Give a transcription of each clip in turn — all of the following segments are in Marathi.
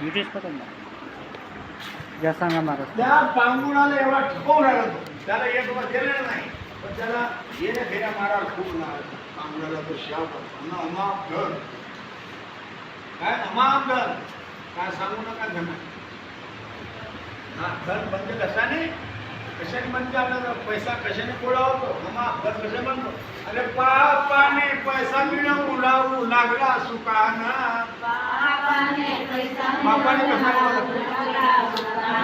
व्हिडिओज पकडून ना या सांगा महाराज. त्या पांगुणाला एवढा ठोकवून राहिला तो त्याला एक रुपया दिलेला नाही. पण त्याला येण्या फेऱ्या मारायला खूप ना पांगुणाला तो शाप न अमाप धन काय अमाप धन काय सांगू नका धन. हा धन म्हणजे कशाने? कशाने म्हणजे आपल्याला पैसा कशाने गोळा होतो अमाप धन कसे म्हणतो अरे पापाने पैसा मिळवून लागला सुखाना. बापाने कसा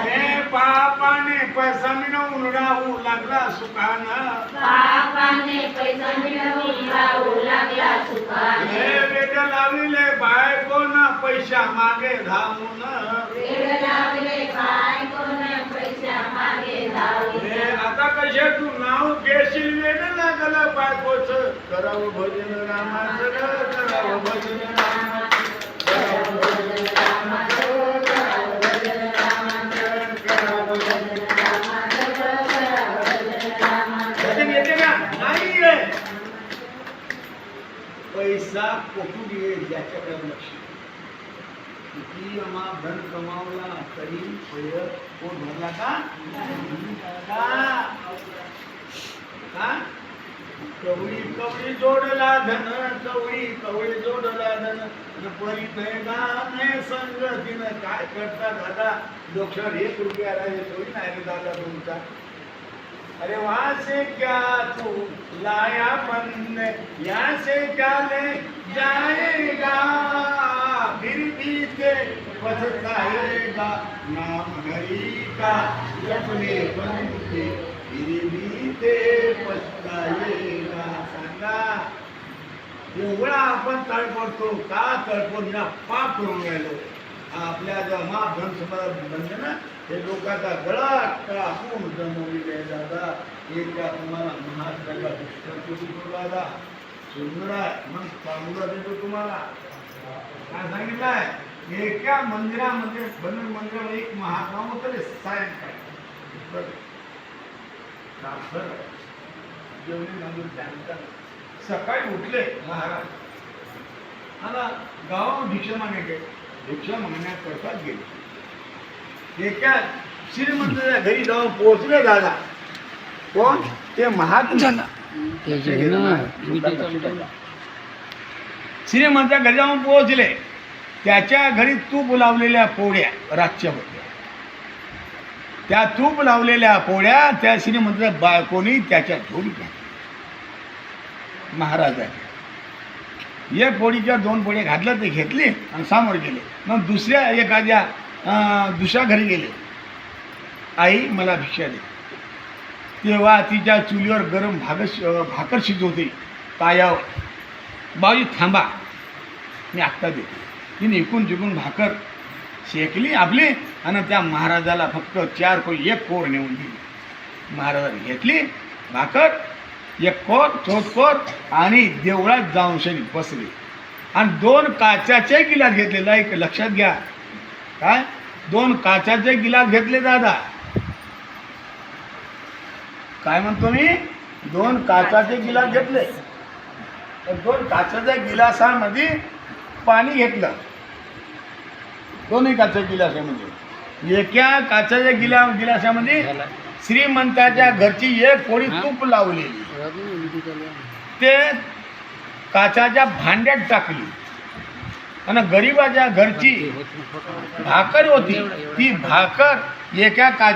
हे पापाने पैसा मिळवून राहू लागला सुखानं. हे वेद लाविले बायको ना पैसा मागे धावून. हे आता कसे तू नाव घेशील? वेद लागलं बायकोच. करावं भजन रामाचं करावं भजन नाहीये. पैसा कुठून येईल याच्याकडे लक्ष किती अमा धन कमावला तरी पैर कोण भरला का? का? कवळी कवळी जोडला धन कवळी कवळी जोडला धन. न परी गाणे संगतीनं काय करता दादा? डोक्यावर एक रुपया राहिले थोडी नाही रे दादा तुमचा. अरे वहां से क्या तू लाया मन? यहाँ से क्या ले जाएगा? फिर भी ते पछताएगा नाम हरी का अपने बनते फिर भी ते पछताएगा सांगा एवढा आपण तळपडतो का तळपडून पाप करून राहिलो. आपल्या जमा धनसंपदा समाज ना हे लोकांचा गळा टाकून जमवलेले दादा. एका तुम्हाला महाराष्ट्राला दुष्ट दादा. सुंदर आहे मग चांगला देतो तुम्हाला. काय सांगितलंय? एका मंदिरामध्ये बनून मंदिरावर एक महात्मा होतं रे सायन बरं. जेवणी घालून त्यानंतर सकाळी उठले महाराज. आता गावा भिक्षा मागे गेले भिक्षा मागण्याकरता गेले. एका श्रीमंताच्या घरी जाऊन पोहोचले दादा. कोण? ते महात्मा. श्रीमंताच्या घरी जाऊन पोहोचले. त्याच्या घरी तूप लावलेल्या पोळ्या रातच्या होत्या त्या तूप लावलेल्या पोळ्या त्या श्रीमंताच्या बायकोनी त्याच्या घेऊन घ्या महाराजाने. एक पोळीच्या दोन पोळ्या घातल्या ते घेतली आणि सामोर गेले. मग दुसऱ्या एखाद्या दुसऱ्या घरी गेले. आई मला भिक्षा दे. तेव्हा तिच्या चुलीवर गरम भाग भाकर शिजवते पायाव बाजी थांबा. मी आत्ता देते. तिने इकून जिकून भाकर शेकली आपली आणि त्या महाराजाला फक्त चार कोर एक कोर नेऊन दिली. महाराजाने घेतली भाकर एक कोर आणि देवळात जाऊन शनी बसले. आणि दोन काचाचे गिलास घेतले एक लक्षात घ्या. काय? दोन काचाचे गिलास घेतले दादा. काय म्हणतो मी? दोन काचाचे गिलास घेतले. दोन काचाच्या गिलासामध्ये पाणी घेतलं. दोन्ही काचाच्या गिलासामध्ये. एका काचाच्या गिला गिलासामध्ये श्रीमंताच्या घरची एक पोळी तूप लावलेली. ते काचाच्या भांड्यात टाकली. आणि गरिबाच्या घरची भाकर होती. ती भाकर एका काच